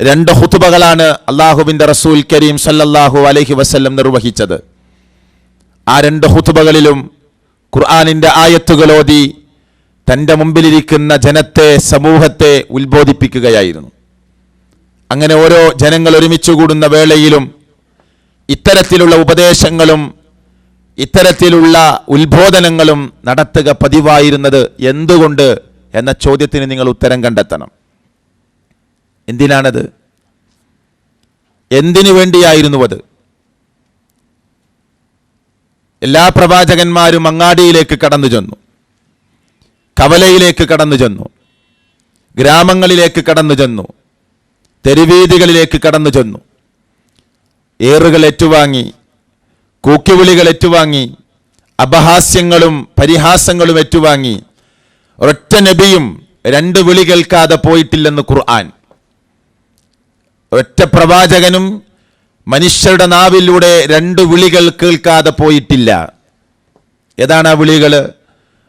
രണ്ട് ഹുതുബകളാണ് അള്ളാഹുബിന്റെ റസൂൽ കരീം സല്ലല്ലാഹു അലൈഹി വസ്ല്ലം നിർവഹിച്ചത്. ആ രണ്ട് ഹുതുബകളിലും ഖുർആാനിന്റെ ആയത്തുകളോതി തന്റെ മുമ്പിലിരിക്കുന്ന ജനത്തെ സമൂഹത്തെ ഉത്ബോധിപ്പിക്കുകയായിരുന്നു. അങ്ങനെ ഓരോ ജനങ്ങൾ ഒരുമിച്ച് കൂടുന്ന വേളയിലും ഇത്തരത്തിലുള്ള ഉപദേശങ്ങളും ഇത്തരത്തിലുള്ള ഉത്ബോധനങ്ങളും നടത്തുക പതിവായിരുന്നത് എന്തുകൊണ്ട് എന്ന ചോദ്യത്തിന് നിങ്ങൾ ഉത്തരം കണ്ടെത്തണം. എന്തിനാണത്? എന്തിനു വേണ്ടിയായിരുന്നു അത്? എല്ലാ പ്രവാചകന്മാരും അങ്ങാടിയിലേക്ക് കടന്നു ചെന്നു. കവലയിലേക്ക് കടന്നു ചെന്നു. ഗ്രാമങ്ങളിലേക്ക് കടന്നു ചെന്നു. തെരുവീതികളിലേക്ക് കടന്നു ചെന്നു. ഏറുകൾ ഏറ്റുവാങ്ങി കൂക്കിവിളികൾ ഏറ്റുവാങ്ങി അപഹാസ്യങ്ങളും പരിഹാസങ്ങളും ഏറ്റുവാങ്ങി ഒരൊറ്റ നബിയും രണ്ട് വിളി കേൾക്കാതെ പോയിട്ടില്ലെന്ന് ഖുർആൻ. ഒറ്റ പ്രവാചകനും മനുഷ്യരുടെ നാവിലൂടെ രണ്ട് വിളികൾ കേൾക്കാതെ പോയിട്ടില്ല. ഏതാണ് ആ വിളികൾ?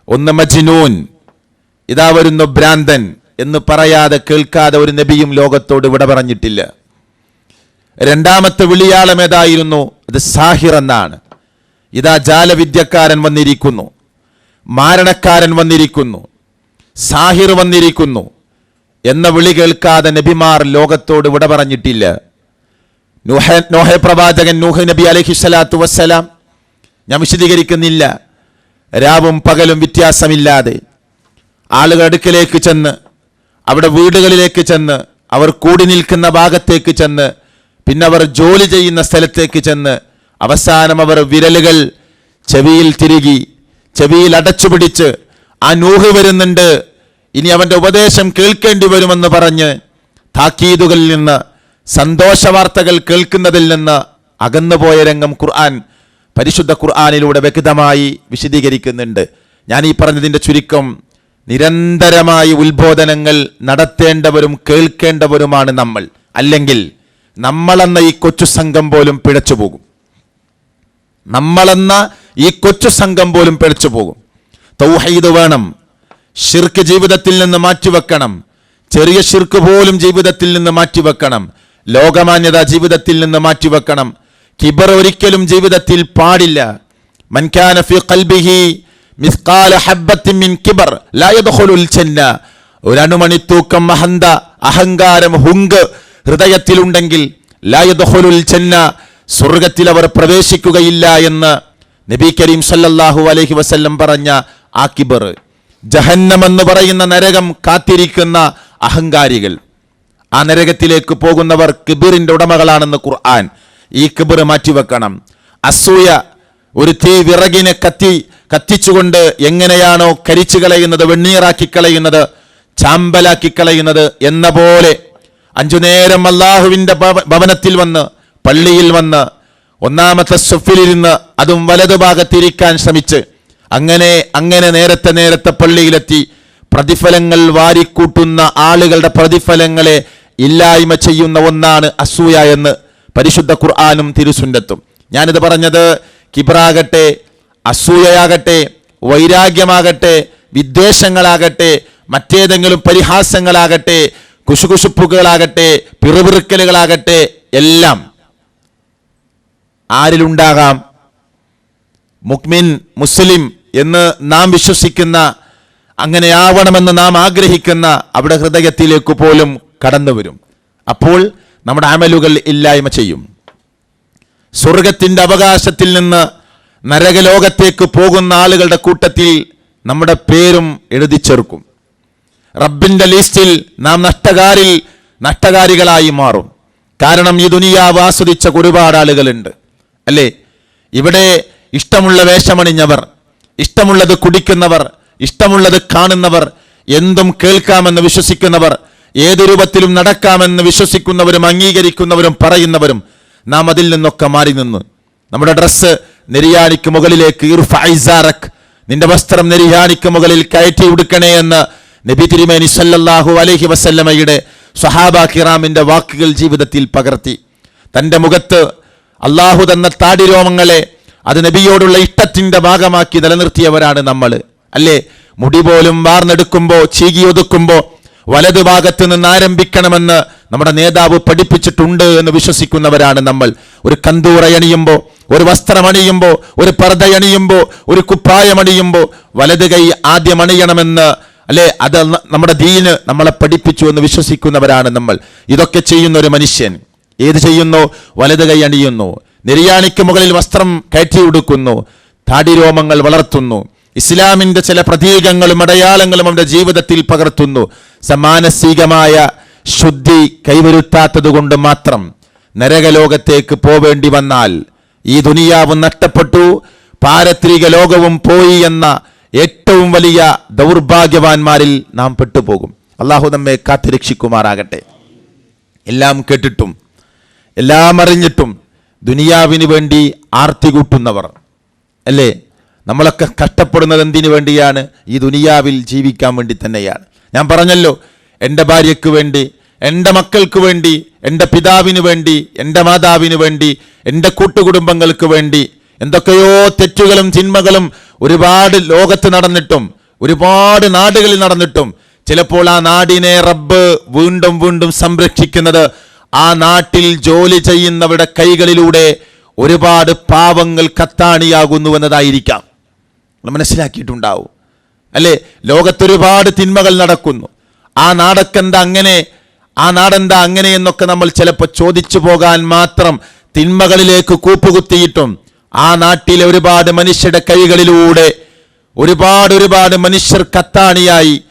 ഒന്ന് മജ്നൂൻ ഇതാ വരുന്നു ഭ്രാന്തൻ എന്ന് പറയാതെ കേൾക്കാതെ ഒരു നബിയും ലോകത്തോട് വിട പറഞ്ഞിട്ടില്ല. രണ്ടാമത്തെ വിളിയാളം ഏതായിരുന്നു? അത് സാഹിർ എന്നാണ്. ഇതാ ജാലവിദ്യക്കാരൻ വന്നിരിക്കുന്നു. മാരണക്കാരൻ വന്നിരിക്കുന്നു. സാഹിർ വന്നിരിക്കുന്നു. എന്ന വിളി കേൾക്കാതെ നബിമാർ ലോകത്തോട് വിട പറഞ്ഞിട്ടില്ല. നൂഹ നോഹ പ്രവാചകൻ നൂഹ് നബി അലഹി സ്വലാത്തു വസ്സലാം ഞാൻ വിശദീകരിക്കുന്നില്ല. രാവും പകലും വ്യത്യാസമില്ലാതെ ആളുകൾ അടുക്കലേക്ക് ചെന്ന് അവിടെ വീടുകളിലേക്ക് ചെന്ന് അവർ കൂടി നിൽക്കുന്ന ഭാഗത്തേക്ക് ചെന്ന് പിന്നെ അവർ ജോലി ചെയ്യുന്ന സ്ഥലത്തേക്ക് ചെന്ന് അവസാനം അവർ വിരലുകൾ ചെവിയിൽ തിരുകി ചെവിയിൽ അടച്ചുപിടിച്ച് ആ നൂഹ് വരുന്നുണ്ട്. ഇനി അവന്റെ ഉപദേശം കേൾക്കേണ്ടി വരുമെന്ന് പറഞ്ഞ് താക്കീതുകളിൽ നിന്ന് സന്തോഷ വാർത്തകൾ കേൾക്കുന്നതിൽ നിന്ന് അകന്നുപോയ രംഗം ഖുർആൻ പരിശുദ്ധ ഖുർആാനിലൂടെ വ്യക്തമായി വിശദീകരിക്കുന്നുണ്ട്. ഞാൻ ഈ പറഞ്ഞതിന്റെ ചുരുക്കം നിരന്തരമായി ഉത്ബോധനങ്ങൾ നടത്തേണ്ടവരും കേൾക്കേണ്ടവരുമാണ് നമ്മൾ. അല്ലെങ്കിൽ നമ്മളെന്ന ഈ കൊച്ചു സംഘം പോലും പിഴച്ചു പോകും. നമ്മളെന്ന ഈ കൊച്ചു സംഘം പോലും പിഴച്ചു പോകും. തൗഹീദ് വേണം. ഷിർക്ക് ജീവിതത്തിൽ നിന്ന് മാറ്റിവെക്കണം. ചെറിയ ഷിർക്ക് പോലും ജീവിതത്തിൽ നിന്ന് മാറ്റിവെക്കണം. ലോകമാന്യത ജീവിതത്തിൽ നിന്ന് മാറ്റിവെക്കണം. കിബർ ഒരിക്കലും ജീവിതത്തിൽ പാടില്ല. മൻകാന ഫി ഖൽബിഹി ഹബ്ബത്തിൻ മിൻ കിബർ ലാ ജന്ന. അഹങ്കാരം ഹുങ്ക് ഹൃദയത്തിലുണ്ടെങ്കിൽ ലാ യദ്ഖുലുൽ ജന്ന സ്വർഗത്തിൽ അവർ പ്രവേശിക്കുകയില്ല എന്ന് നബി കരീം സല്ലല്ലാഹു അലൈഹി വസല്ലം പറഞ്ഞ ആ കിബർ. ജഹന്നം എന്ന് പറയുന്ന നരകം കാത്തിരിക്കുന്ന അഹങ്കാരികൾ. ആ നരകത്തിലേക്ക് പോകുന്നവർ കിബിറിന്റെ ഉടമകളാണെന്ന് ഖുർആൻ. ഈ കിബിർ മാറ്റിവെക്കണം. അസൂയ ഒരു തീ വിറകിനെ കത്തി കത്തിച്ചുകൊണ്ട് എങ്ങനെയാണോ കരിച്ചു കളയുന്നത് വെണ്ണീറാക്കി കളയുന്നത് ചാമ്പലാക്കി കളയുന്നത് എന്ന പോലെ. അഞ്ചു നേരം അള്ളാഹുവിന്റെ ഭവനത്തിൽ വന്ന് പള്ളിയിൽ വന്ന് ഒന്നാമത്തെ സുഫിലിരുന്ന് അതും വലതുഭാഗത്തിരിക്കാൻ ശ്രമിച്ച് അങ്ങനെ അങ്ങനെ നേരത്തെ നേരത്തെ പള്ളിയിലെത്തി പ്രതിഫലങ്ങൾ വാരിക്കൂട്ടുന്ന ആളുകളുടെ പ്രതിഫലങ്ങളെ ഇല്ലായ്മ ചെയ്യുന്ന ഒന്നാണ് അസൂയ എന്ന് പരിശുദ്ധ ഖുർആാനും തിരുസുന്നത്തും. ഞാനിത് പറഞ്ഞത് കിബ്രാകട്ടെ അസൂയയാകട്ടെ വൈരാഗ്യമാകട്ടെ വിദ്വേഷങ്ങളാകട്ടെ മറ്റേതെങ്കിലും പരിഹാസങ്ങളാകട്ടെ കുശുകുശുപ്പുകളാകട്ടെ പിറുപിറുക്കലുകളാകട്ടെ എല്ലാം ആരിലുണ്ടാകാം? മുക്മിൻ മുസ്ലിം എന്ന് നാം വിശ്വസിക്കുന്ന അങ്ങനെയാവണമെന്ന് നാം ആഗ്രഹിക്കുന്ന അവിടെ ഹൃദയത്തിലേക്ക് പോലും കടന്നു വരും. അപ്പോൾ നമ്മുടെ അമലുകൾ ഇല്ലായ്മ ചെയ്യും. സ്വർഗത്തിന്റെ അവകാശത്തിൽ നിന്ന് നരകലോകത്തേക്ക് പോകുന്ന ആളുകളുടെ കൂട്ടത്തിൽ നമ്മുടെ പേരും എഴുതി ചേർക്കും റബ്ബിന്റെ ലിസ്റ്റിൽ നാം നഷ്ടകാരിൽ നഷ്ടകാരികളായി മാറും. കാരണം ഈ ദുനിയാവ് ആസ്വദിച്ച ഒരുപാട് ആളുകളുണ്ട്. അല്ലേ? ഇവിടെ ഇഷ്ടമുള്ള വേഷമണിഞ്ഞവർ ഇഷ്ടമുള്ളത് കുടിക്കുന്നവർ ഇഷ്ടമുള്ളത് കാണുന്നവർ എന്തും കേൾക്കാമെന്ന് വിശ്വസിക്കുന്നവർ ഏതു രൂപത്തിലും നടക്കാമെന്ന് വിശ്വസിക്കുന്നവരും അംഗീകരിക്കുന്നവരും പറയുന്നവരും നാം അതിൽ നിന്നൊക്കെ മാറി നിന്ന്. നമ്മുടെ ഡ്രസ്സ് നെരിയാണിക്ക് മുകളിലേക്ക് നിന്റെ വസ്ത്രം നെരിയാണിക്ക് മുകളിൽ കയറ്റി ഉടുക്കണേ എന്ന് നബി തിരുമേനി സല്ലല്ലാഹു അലഹി വസല്ലമയുടെ സഹാബ കിറാമിന്റെ വാക്കുകൾ ജീവിതത്തിൽ പകർത്തി. തന്റെ മുഖത്ത് അള്ളാഹു തന്ന താടിരോമങ്ങളെ അത് നബിയോടുള്ള ഇഷ്ടത്തിന്റെ ഭാഗമാക്കി നിലനിർത്തിയവരാണ് നമ്മൾ അല്ലേ? മുടി പോലും വാർന്നെടുക്കുമ്പോ ചീകിയൊതുക്കുമ്പോ വലതുഭാഗത്ത് നിന്ന് ആരംഭിക്കണമെന്ന് നമ്മുടെ നേതാവ് പഠിപ്പിച്ചിട്ടുണ്ട് എന്ന് വിശ്വസിക്കുന്നവരാണ് നമ്മൾ. ഒരു കന്തൂറയണിയുമ്പോൾ ഒരു വസ്ത്രമണിയുമ്പോൾ ഒരു പർദ്ദയണിയുമ്പോൾ ഒരു കുപ്പായമണിയുമ്പോൾ വലത് കൈ ആദ്യം അണിയണമെന്ന് അല്ലെ? അത് നമ്മുടെ ദീന് നമ്മളെ പഠിപ്പിച്ചു എന്ന് വിശ്വസിക്കുന്നവരാണ് നമ്മൾ. ഇതൊക്കെ ചെയ്യുന്ന ഒരു മനുഷ്യൻ. ഏത് ചെയ്യുന്നു? വലത് കൈ അണിയുന്നു. നിര്യാണിക്ക് മുകളിൽ വസ്ത്രം കയറ്റി ഉടുക്കുന്നു. താടിരോമങ്ങൾ വളർത്തുന്നു. ഇസ്ലാമിന്റെ ചില പ്രതീകങ്ങളും അടയാളങ്ങളും അവന്റെ ജീവിതത്തിൽ പകർത്തുന്നു. സമാനസികമായ ശുദ്ധി കൈവരുത്താത്തത് കൊണ്ട് മാത്രം നരകലോകത്തേക്ക് പോവേണ്ടി വന്നാൽ ഈ ദുനിയാവും നഷ്ടപ്പെട്ടു. പാരത്രിക ലോകവും പോയി എന്ന ഏറ്റവും വലിയ ദൗർഭാഗ്യവാന്മാരിൽ നാം പെട്ടുപോകും. അള്ളാഹു നമ്മെ കാത്തിരക്ഷിക്കുമാറാകട്ടെ. എല്ലാം കേട്ടിട്ടും എല്ലാം അറിഞ്ഞിട്ടും ദുനിയാവിന് വേണ്ടി ആർത്തി കൂട്ടുന്നവർ. അല്ലേ? നമ്മളൊക്കെ കഷ്ടപ്പെടുന്നത് എന്തിനു വേണ്ടിയാണ്? ഈ ദുനിയാവിൽ ജീവിക്കാൻ വേണ്ടി തന്നെയാണ്. ഞാൻ പറഞ്ഞല്ലോ എന്റെ ഭാര്യയ്ക്ക് വേണ്ടി എന്റെ മക്കൾക്ക് വേണ്ടി എന്റെ പിതാവിന് വേണ്ടി എന്റെ മാതാവിന് വേണ്ടി എന്റെ കൂട്ടുകുടുംബങ്ങൾക്ക് വേണ്ടി എന്തൊക്കെയോ തെറ്റുകളും തിന്മകളും ഒരുപാട് ലോകത്ത് നടന്നിട്ടും ഒരുപാട് നാടുകളിൽ നടന്നിട്ടും ചിലപ്പോൾ ആ നാടിനെ റബ്ബ് വീണ്ടും വീണ്ടും സംരക്ഷിക്കുന്നത് ആ നാട്ടിൽ ജോലി ചെയ്യുന്നവരുടെ കൈകളിലൂടെ ഒരുപാട് പാവങ്ങൾ കത്താണിയാകുന്നു എന്നതായിരിക്കാം. നമ്മൾ മനസ്സിലാക്കിയിട്ടുണ്ടാവും. അല്ലേ? ലോകത്തൊരുപാട് തിന്മകൾ നടക്കുന്നു. ആ നാടക്കെന്താ അങ്ങനെ? ആ നാടെന്താ അങ്ങനെ എന്നൊക്കെ നമ്മൾ ചിലപ്പോൾ ചോദിച്ചു പോകാൻ മാത്രം തിന്മകളിലേക്ക് കൂപ്പുകുത്തിയിട്ടും ആ നാട്ടിലെ ഒരുപാട് മനുഷ്യരുടെ കൈകളിലൂടെ ഒരുപാട് ഒരുപാട് മനുഷ്യർ കത്താണിയായി.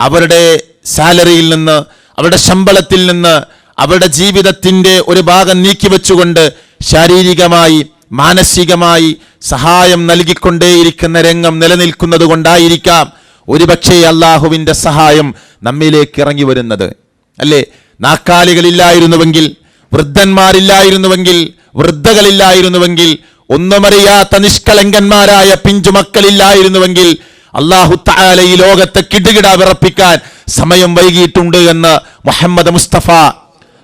അവരുടെ സാലറിയിൽ നിന്ന് അവരുടെ ശമ്പളത്തിൽ നിന്ന് അവരുടെ ജീവിതത്തിന്റെ ഒരു ഭാഗം നീക്കിവെച്ചുകൊണ്ട് ശാരീരികമായി മാനസികമായി സഹായം നൽകിക്കൊണ്ടേയിരിക്കുന്ന രംഗം നിലനിൽക്കുന്നത് കൊണ്ടായിരിക്കാം ഒരുപക്ഷേ അള്ളാഹുവിന്റെ സഹായം നമ്മിലേക്ക് ഇറങ്ങി വരുന്നത്. അല്ലേ? നാക്കാലികളില്ലായിരുന്നുവെങ്കിൽ വൃദ്ധന്മാരില്ലായിരുന്നുവെങ്കിൽ വൃദ്ധകളില്ലായിരുന്നുവെങ്കിൽ ഒന്നുമറിയാത്ത നിഷ്കളങ്കന്മാരായ പിഞ്ചുമക്കളില്ലായിരുന്നുവെങ്കിൽ അള്ളാഹു താല ഈ ലോകത്തെ കിടുകിട വിറപ്പിക്കാൻ സമയം വൈകിയിട്ടുണ്ട് എന്ന് മുഹമ്മദ് മുസ്തഫ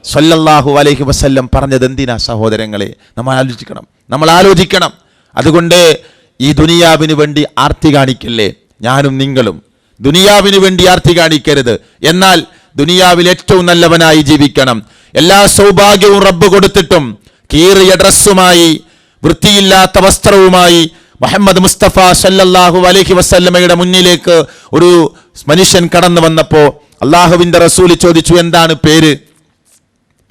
സല്ലല്ലാഹു അലൈഹി വസല്ലം പറഞ്ഞത് എന്തിനാ സഹോദരങ്ങളെ? നമ്മൾ ആലോചിക്കണം. നമ്മൾ ആലോചിക്കണം. അതുകൊണ്ട് ഈ ദുനിയാവിന് വേണ്ടി ആർത്തി കാണിക്കല്ലേ? ഞാനും നിങ്ങളും. ദുനിയാവിന് വേണ്ടി ആർത്തി കാണിക്കരുത്. എന്നാൽ ദുനിയാവിൽ ഏറ്റവും നല്ലവനായി ജീവിക്കണം. എല്ലാ സൗഭാഗ്യവും റബ്ബ് കൊടുത്തിട്ടും കീറിയ ഡ്രസ്സുമായി വൃത്തിയില്ലാത്ത വസ്ത്രവുമായി മുഹമ്മദ് മുസ്തഫ സല്ലല്ലാഹു അലൈഹി വസല്ലമയുടെ മുന്നിലേക്ക് ഒരു മനുഷ്യൻ കടന്നു വന്നപ്പോൾ അള്ളാഹുവിന്റെ റസൂൽ ചോദിച്ചു എന്താണ് പേര്?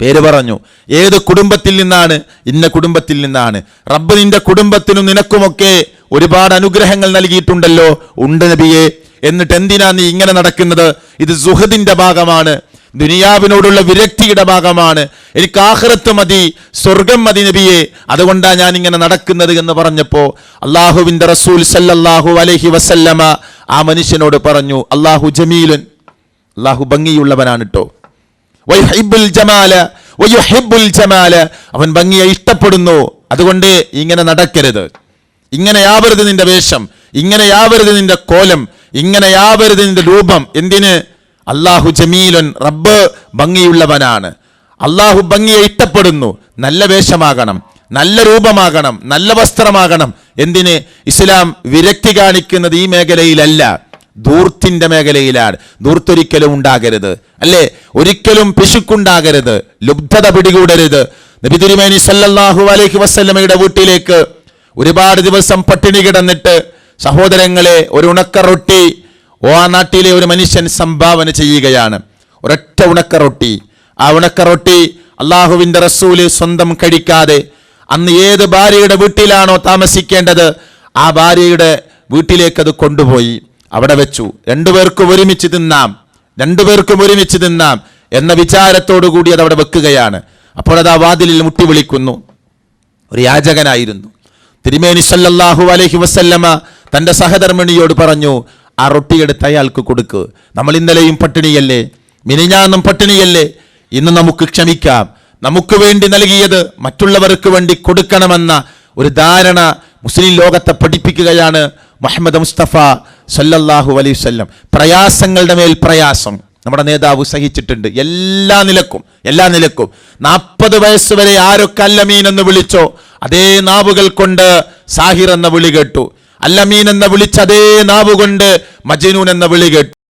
പേര് പറഞ്ഞു. ഏത് കുടുംബത്തിൽ നിന്നാണ്? ഇന്ന കുടുംബത്തിൽ നിന്നാണ്. റബ്ബ് നിന്റെ കുടുംബത്തിനും നിനക്കുമൊക്കെ ഒരുപാട് അനുഗ്രഹങ്ങൾ നൽകിയിട്ടുണ്ടല്ലോ. ഉണ്ട് നബിയെ. എന്നിട്ട് എന്തിനാ നീ ഇങ്ങനെ നടക്കുന്നത്? ഇത് സുഹദിന്റെ ഭാഗമാണ്. ദുനിയാവിനോടുള്ള വിരക്തിയുടെ ഭാഗമാണ്. എനിക്ക് ആഹ്റത്ത് മതി സ്വർഗം മതി നബിയെ. അതുകൊണ്ടാണ് ഞാൻ ഇങ്ങനെ നടക്കുന്നത് എന്ന് പറഞ്ഞപ്പോ അള്ളാഹുവിന്റെ റസൂൽ സല്ലല്ലാഹു അലഹി വസല്ലമ ആ മനുഷ്യനോട് പറഞ്ഞു അള്ളാഹു ജമീലുൻ. അള്ളാഹു ഭംഗിയുള്ളവനാണ് കേട്ടോ വയുഹിബ്ബുൽ ജമാല വയുഹിബ്ബുൽ ജമാല. അവൻ ഭംഗിയെ ഇഷ്ടപ്പെടുന്നു. അതുകൊണ്ട് ഇങ്ങനെ നടക്കരുത്. ഇങ്ങനെയാവരുത് നിന്റെ വേഷം. ഇങ്ങനെ ഇങ്ങനെയാവരുത് നിന്റെ കോലം. ഇങ്ങനെ ഇങ്ങനെയാവരുത് നിന്റെ രൂപം. എന്തിന്? അള്ളാഹു ജമീലൻ റബ്ബ് ഭംഗിയുള്ളവനാണ്. അള്ളാഹു ഭംഗിയെ ഇഷ്ടപ്പെടുന്നു. നല്ല വേഷമാകണം. നല്ല രൂപമാകണം. നല്ല വസ്ത്രമാകണം. എന്തിന്? ഇസ്ലാം വിരക്തി കാണിക്കുന്നത് ഈ മേഖലയിലല്ല. ധൂർത്തിന്റെ മേഖലയിലാണ്. ധൂർത്തൊരിക്കലും ഉണ്ടാകരുത്. അല്ലേ? ഒരിക്കലും പിശുക്കുണ്ടാകരുത്. ലുബ്ധത പിടികൂടരുത്. നബി തിരുമേനി സല്ലല്ലാഹു അലൈഹി വസല്ലമയുടെ വീട്ടിലേക്ക് ഒരുപാട് ദിവസം പട്ടിണി കിടന്നിട്ട് സഹോദരങ്ങളെ ഒരു ഉണക്ക റൊട്ടി ഓ നാട്ടിലെ ഒരു മനുഷ്യൻ സംഭാവന ചെയ്യുകയാണ്. ഒരൊറ്റ ഉണക്ക റൊട്ടി ആ ഉണക്ക റൊട്ടി അള്ളാഹുവിന്റെ റസൂൽ സ്വന്തം കഴിക്കാതെ അന്ന് ഏത് ഭാര്യയുടെ വീട്ടിലാണോ താമസിക്കേണ്ടത് ആ ഭാര്യയുടെ വീട്ടിലേക്ക് അത് കൊണ്ടുപോയി. അവിടെ വെച്ചു. രണ്ടുപേർക്കും ഒരുമിച്ച് തിന്നാം. രണ്ടുപേർക്കും ഒരുമിച്ച് തിന്നാം എന്ന വിചാരത്തോടു കൂടി അത് അവിടെ വെക്കുകയാണ്. അപ്പോൾ അത് ആ വാതിലിൽ മുട്ടി വിളിക്കുന്നു. ഒരു യാചകനായിരുന്നു. തിരുമേനി സല്ലല്ലാഹു അലഹി വസല്ലമ തന്റെ സഹധർമ്മിണിയോട് പറഞ്ഞു ആ റൊട്ടി എടുത്ത് അയാൾക്ക് കൊടുക്ക്. നമ്മൾ ഇന്നലെയും പട്ടിണിയല്ലേ? മിനിഞ്ഞാന്നും പട്ടിണിയല്ലേ? ഇന്ന് നമുക്ക് ക്ഷമിക്കാം. നമുക്ക് വേണ്ടി നൽകിയത് മറ്റുള്ളവർക്ക് വേണ്ടി കൊടുക്കണമെന്ന ഒരു ധാരണ മുസ്ലിം ലോകത്തെ പഠിപ്പിക്കുകയാണ് മുഹമ്മദ് മുസ്തഫ. സല്ലല്ലാഹു അലൈഹി വസല്ലം. പ്രയാസങ്ങളുടെ മേൽ പ്രയാസം. നമ്മുടെ നേതാവ് സഹിച്ചിട്ടുണ്ട്. എല്ലാ നിലക്കും എല്ലാ നിലക്കും. നാൽപ്പത് വയസ്സ് വരെ ആരൊക്കെ അല്ലമീൻ എന്ന് വിളിച്ചോ അതേ നാവുകൾ കൊണ്ട് സാഹിർ എന്ന വിളി കേട്ടു. അല്ലമീൻ എന്ന വിളിച്ച അതേ നാവുകൊണ്ട് മജനൂൻ എന്ന വിളി കേട്ടു.